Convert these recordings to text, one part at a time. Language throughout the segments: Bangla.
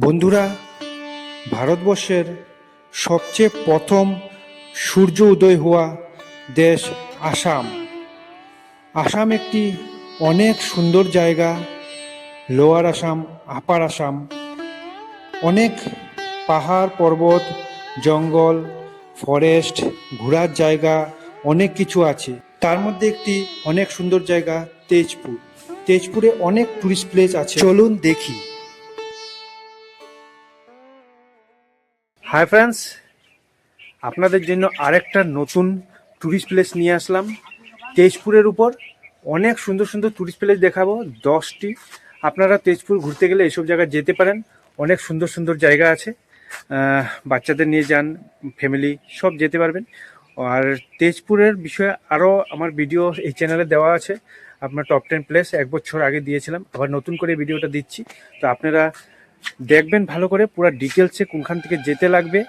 বন্ধুরা, ভারতবর্ষের সবচেয়ে প্রথম সূর্য উদয় হওয়া দেশ আসাম। আসাম একটি অনেক সুন্দর জায়গা, লোয়ার আসাম, আপার আসাম। অনেক পাহাড়, পর্বত, জঙ্গল, ফরেস্ট, ঘোরার জায়গা, অনেক কিছু আছে। তার মধ্যে একটি অনেক সুন্দর জায়গা তেজপুর। তেজপুরে অনেক টুরিস্ট প্লেস আছে। চলুন দেখি। হাই ফ্রেন্ডস আপনাদের জন্য আরেকটা নতুন ট্যুরিস্ট প্লেস নিয়ে আসলাম। তেজপুরের উপর অনেক সুন্দর সুন্দর ট্যুরিস্ট প্লেস দেখাবো, দশটি। আপনারা তেজপুর ঘুরতে গেলে এসব জায়গায় যেতে পারেন, অনেক সুন্দর সুন্দর জায়গা আছে। বাচ্চাদের নিয়ে যান ফ্যামিলি সব যেতে পারবেন। আর তেজপুরের বিষয়ে আরও আমার ভিডিও এই চ্যানেলে দেওয়া আছে। আপনার টপ টেন প্লেস এক বছর আগে দিয়েছিলাম, আবার নতুন করে ভিডিওটা দিচ্ছি। তো আপনারা দেখবেন ভালো করে পুরো ডিটেলসে কোনখান থেকে যেতে লাগবে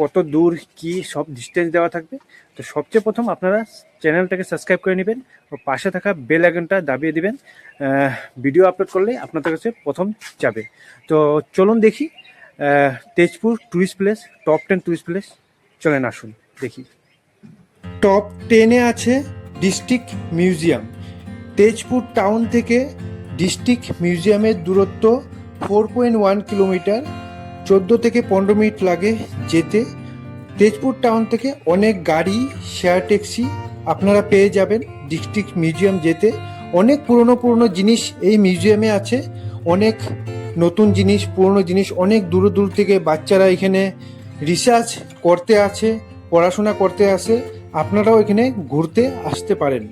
কত দূর, কি, সব ডিস্টেন্স দেওয়া থাকবে। তো সবচেয়ে প্রথম আপনারা চ্যানেলটাকে সাবস্ক্রাইব করে নেবেন ও পাশে থাকা বেল আইকনটা দাবিয়ে দিবেন ভিডিও আপলোড করলে আপনাদের কাছে প্রথম যাবে। তো চলুন দেখি Tezpur tourist place top ten tourist place চলেন আসুন, দেখি। টপ টেনে আছে ডিস্ট্রিক্ট মিউজিয়াম তেজপুর টাউন থেকে ডিস্ট্রিক্ট মিউজিয়ামের দূরত্ব ফোর পয়েন্ট ওয়ান কিলোমিটার, চোদ্দ থেকে পনেরো মিনিট লাগে যেতে। তেজপুর টাউন থেকে অনেক গাড়ি শেয়ার ট্যাক্সি আপনারা পেয়ে যাবেন ডিস্ট্রিক্ট মিউজিয়াম যেতে। অনেক পুরনো পুরনো জিনিস এই মিউজিয়ামে আছে। অনেক নতুন জিনিস, পুরনো জিনিস, অনেক দূর দূর থেকে বাচ্চারা এখানে রিসার্চ করতে আছে পড়াশোনা করতে আসে। আপনারাও এখানে ঘুরতে আসতে পারেন।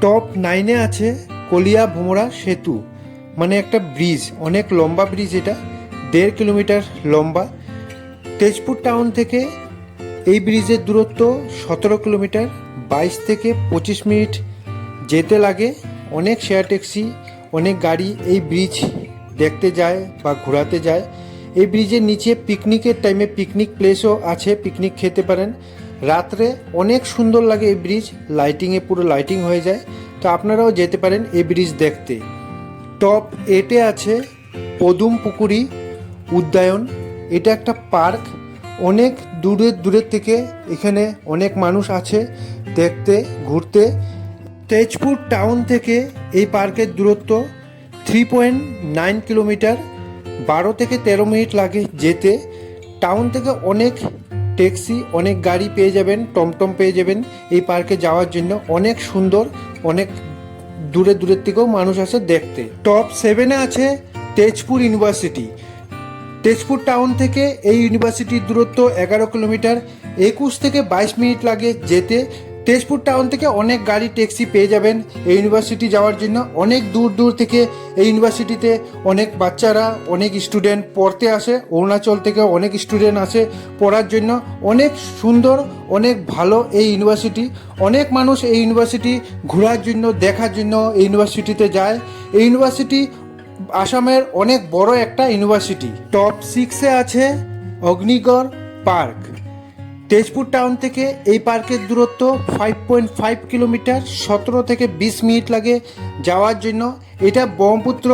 টপ নাইনে আছে কলিয়া ভোমরা সেতু। মানে একটা ব্রিজ অনেক লম্বা ব্রিজ এটা, দেড় কিলোমিটার লম্বা। তেজপুর টাউন থেকে এই ব্রিজের দূরত্ব সতেরো কিলোমিটার বাইশ থেকে পঁচিশ মিনিট যেতে লাগে। অনেক শেয়ার ট্যাক্সি অনেক গাড়ি এই ব্রিজ দেখতে যায় বা ঘোরাতে যায়। এই ব্রিজের নিচে পিকনিকের টাইমে পিকনিক প্লেসও আছে পিকনিক খেতে পারেন। রাত্রে অনেক সুন্দর লাগে এই ব্রিজ লাইটিংয়ে পুরো লাইটিং হয়ে যায়। তো আপনারাও যেতে পারেন এই ব্রিজ দেখতে। টপ এটে আছে পদুম পুকুরি উদ্যায়ন এটা একটা পার্ক। অনেক দূরের দূরের থেকে এখানে অনেক মানুষ আছে দেখতে, ঘুরতে। তেজপুর টাউন থেকে এই পার্কের দূরত্ব থ্রি পয়েন্ট নাইন কিলোমিটার। বারো থেকে তেরো মিনিট লাগে যেতে। টাউন থেকে অনেক ট্যাক্সি, অনেক গাড়ি পেয়ে যাবেন, টমটম পেয়ে যাবেন এই পার্কে যাওয়ার জন্য। অনেক সুন্দর, অনেক দূরে দূরের থেকেও মানুষ আসে দেখতে। টপ সেভেনে আছে তেজপুর ইউনিভার্সিটি তেজপুর টাউন থেকে এই ইউনিভার্সিটির দূরত্ব এগারো কিলোমিটার একুশ থেকে বাইশ মিনিট লাগে যেতে। তেজপুর টাউন থেকে অনেক গাড়ি ট্যাক্সি পেয়ে যাবেন এই ইউনিভার্সিটি যাওয়ার জন্য। অনেক দূর দূর থেকে এই ইউনিভার্সিটিতে অনেক বাচ্চারা, অনেক স্টুডেন্ট পড়তে আসে। অরুণাচল থেকে অনেক স্টুডেন্ট আসে পড়ার জন্য। অনেক সুন্দর, অনেক ভালো এই ইউনিভার্সিটি অনেক মানুষ এই ইউনিভার্সিটি ঘোরার জন্য, দেখার জন্য এই ইউনিভার্সিটিতে যায়। এই ইউনিভার্সিটি আসামের অনেক বড় একটা ইউনিভার্সিটি টপ সিক্সে আছে অগ্নিগড় পার্ক তেজপুর টাউন থেকে এই পার্কের দূরত্ব ফাইভ পয়েন্ট ফাইভ কিলোমিটার সতেরো থেকে বিশ মিনিট লাগে যাওয়ার জন্য। এটা ব্রহ্মপুত্র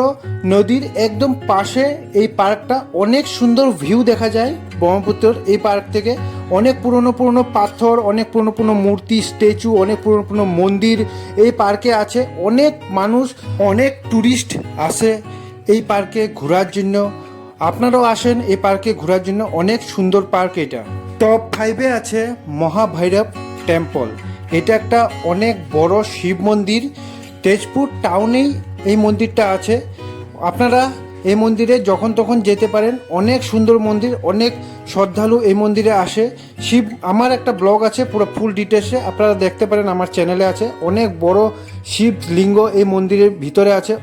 নদীর একদম পাশে এই পার্কটা। অনেক সুন্দর ভিউ দেখা যায় ব্রহ্মপুত্রর এই পার্ক থেকে। অনেক পুরনো পুরনো পাথর, অনেক পুরনো পুরনো মূর্তি, স্ট্যাচু, অনেক পুরনো পুরনো মন্দির এই পার্কে আছে। অনেক মানুষ, অনেক ট্যুরিস্ট আসে এই পার্কে ঘোরার জন্য। আপনারাও আসেন এই পার্কে ঘোরার জন্য। অনেক সুন্দর পার্ক এটা। টপ ফাইভে আছে মহাভৈরব টেম্পল এটা একটা অনেক বড় শিব মন্দির। তেজপুর টাউনেই এই মন্দিরটা আছে। আপনারা এই মন্দিরে যখন তখন যেতে পারেন। অনেক সুন্দর মন্দির, অনেক শ্রদ্ধালু এই মন্দিরে আসে। শিব, আমার একটা ব্লগ আছে, পুরো ফুল ডিটেলসে আপনারা দেখতে পারেন, আমার চ্যানেলে আছে। অনেক বড় শিব লিঙ্গ এই মন্দিরের ভিতরে আছে।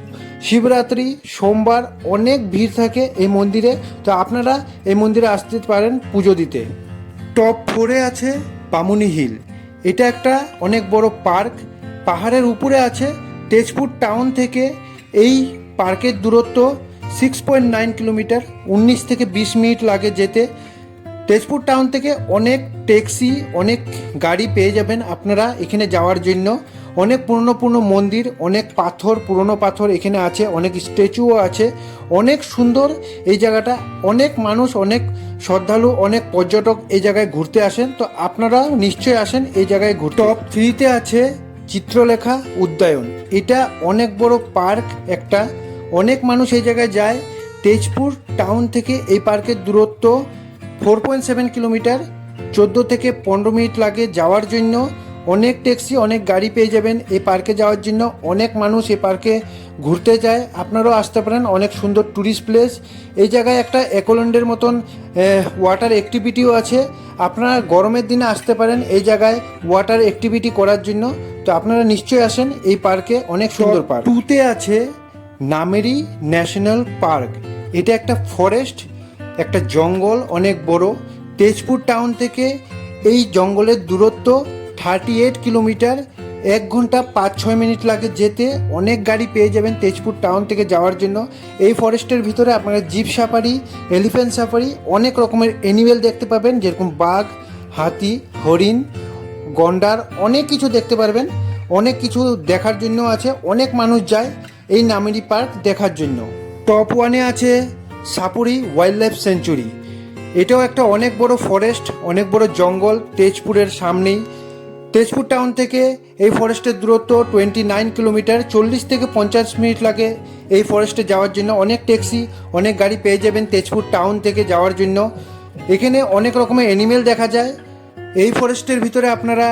শিবরাত্রি, সোমবার অনেক ভিড় থাকে এই মন্দিরে। তো আপনারা এই মন্দিরে আসতে পারেন পুজো দিতে। টপ ফোরে আছে বামুনি হিল। এটা একটা অনেক বড় পার্ক। পাহাড়ের উপরে আছে তেজপুর টাউন থেকে। এই পার্কের দূরত্ব সিক্স পয়েন্ট নাইন কিলোমিটার। উনিশ থেকে বিশ মিনিট লাগে যেতে। তেজপুর টাউন থেকে অনেক ট্যাক্সি অনেক গাড়ি পেয়ে যাবেন আপনারা এখানে যাওয়ার জন্য। অনেক পুরনো পুরনো মন্দির, অনেক পাথর, পুরনো পাথর এখানে আছে, অনেক স্ট্যাচুও আছে। অনেক সুন্দর এই জায়গাটা। অনেক মানুষ, অনেক শ্রদ্ধালু, অনেক পর্যটক এই জায়গায় ঘুরতে আসেন। তো আপনারা নিশ্চয়ই আসেন এই জায়গায় ঘুরতে। টপ থ্রিতে আছে চিত্রলেখা উদ্যায়ন এটা অনেক বড় পার্ক একটা। অনেক মানুষ এই জায়গায় যায়। তেজপুর টাউন থেকে এই পার্কের দূরত্ব ফোর পয়েন্ট সেভেন কিলোমিটার চোদ্দ থেকে পনেরো মিনিট লাগে যাওয়ার জন্য। অনেক ট্যাক্সি অনেক গাড়ি পেয়ে যাবেন এই পার্কে যাওয়ার জন্য। অনেক মানুষ এই পার্কে ঘুরতে যায়। আপনারাও আসতে পারেন অনেক সুন্দর ট্যুরিস্ট প্লেস এই জায়গায় একটা একোল্যান্ডের মতন ওয়াটার অ্যাক্টিভিটিও আছে। আপনারা গরমের দিনে আসতে পারেন এই জায়গায় ওয়াটার অ্যাক্টিভিটি করার জন্য। তো আপনারা নিশ্চয়ই আসেন এই পার্কে অনেক সুন্দর পার্ক টুতে আছে নামেরি ন্যাশনাল পার্ক এটা একটা ফরেস্ট একটা জঙ্গল অনেক বড়। তেজপুর টাউন থেকে এই জঙ্গলের দূরত্ব থার্টি এইট কিলোমিটার এক ঘণ্টা পাঁচ ছয় মিনিট লাগে যেতে। অনেক গাড়ি পেয়ে যাবেন তেজপুর টাউন থেকে যাওয়ার জন্য। এই ফরেস্টের ভিতরে আপনারা জিপ সাফারি এলিফ্যান্ট সাফারি অনেক রকমের অ্যানিমেল দেখতে পাবেন, যেরকম বাঘ, হাতি, হরিণ, গন্ডার, অনেক কিছু দেখতে পারবেন। অনেক কিছু দেখার জন্য আছে। অনেক মানুষ যায় এই নামেরি পার্ক দেখার জন্য। টপ ওয়ানে আছে সাপুরি ওয়াইল্ড লাইফ সেঞ্চুরি এটাও একটা অনেক বড় ফরেস্ট অনেক বড় জঙ্গল তেজপুরের সামনেই। তেজপুর টাউন থেকে এই ফরেস্টের দূরত্ব টোয়েন্টি নাইন কিলোমিটার চল্লিশ থেকে পঞ্চাশ মিনিট লাগে এই ফরেস্টে যাওয়ার জন্য। অনেক ট্যাক্সি অনেক গাড়ি পেয়ে যাবেন তেজপুর টাউন থেকে যাওয়ার জন্য। এখানে অনেক রকমের অ্যানিমেল দেখা যায়। এই ফরেস্টের ভিতরে আপনারা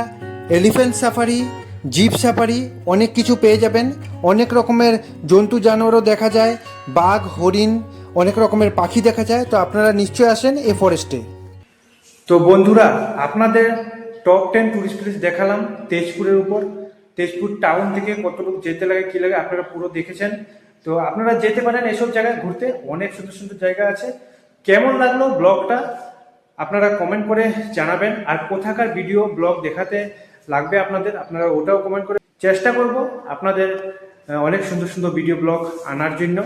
এলিফ্যান্ট সাফারি জিপ সাফারি অনেক কিছু পেয়ে যাবেন। অনেক রকমের জন্তু জানোয়ারও দেখা যায়। বাঘ, হরিণ অনেক রকমের পাখি দেখা যায়, তো আপনারা নিশ্চয়ই আসেন এই ফরেস্টে তো বন্ধুরা, আপনাদের টপ টেন টুরিস্ট প্লেস দেখালাম তেজপুরের উপর। তেজপুর টাউন থেকে কতটুকু যেতে লাগে, কি লাগে, আপনারা পুরো দেখেছেন। তো আপনারা যেতে পারেন এসব জায়গায় ঘুরতে, অনেক সুন্দর সুন্দর জায়গা আছে। কেমন লাগল ব্লগটা? আপনারা কমেন্ট করে জানাবেন। আর কোথাকার ভিডিও ব্লগ দেখাতে লাগবে আপনাদের, আপনারা ওটাও কমেন্ট করে। চেষ্টা করব আপনাদের অনেক সুন্দর সুন্দর ভিডিও ব্লগ আনার জন্য।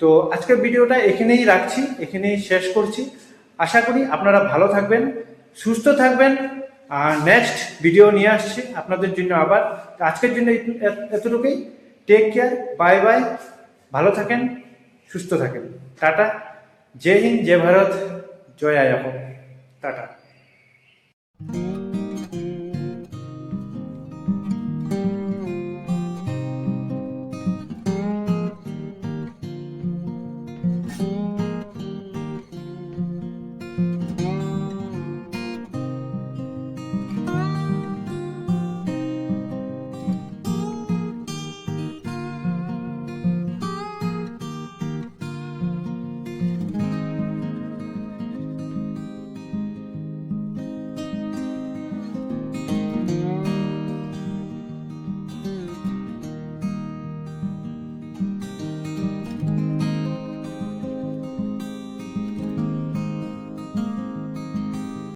তো আজকের ভিডিওটা এখানেই রাখছি, এখানেই শেষ করছি। আশা করি আপনারা ভালো থাকবেন, সুস্থ থাকবেন, আর নেক্সট ভিডিও নিয়ে আসছি আপনাদের জন্য আবার। আজকের জন্য এতটুকুই। টেক কেয়ার বাই বাই ভালো থাকেন, সুস্থ থাকেন। টাটা। জয় হিন্দ, জয় ভারত। জয় আয়াপ টাটা।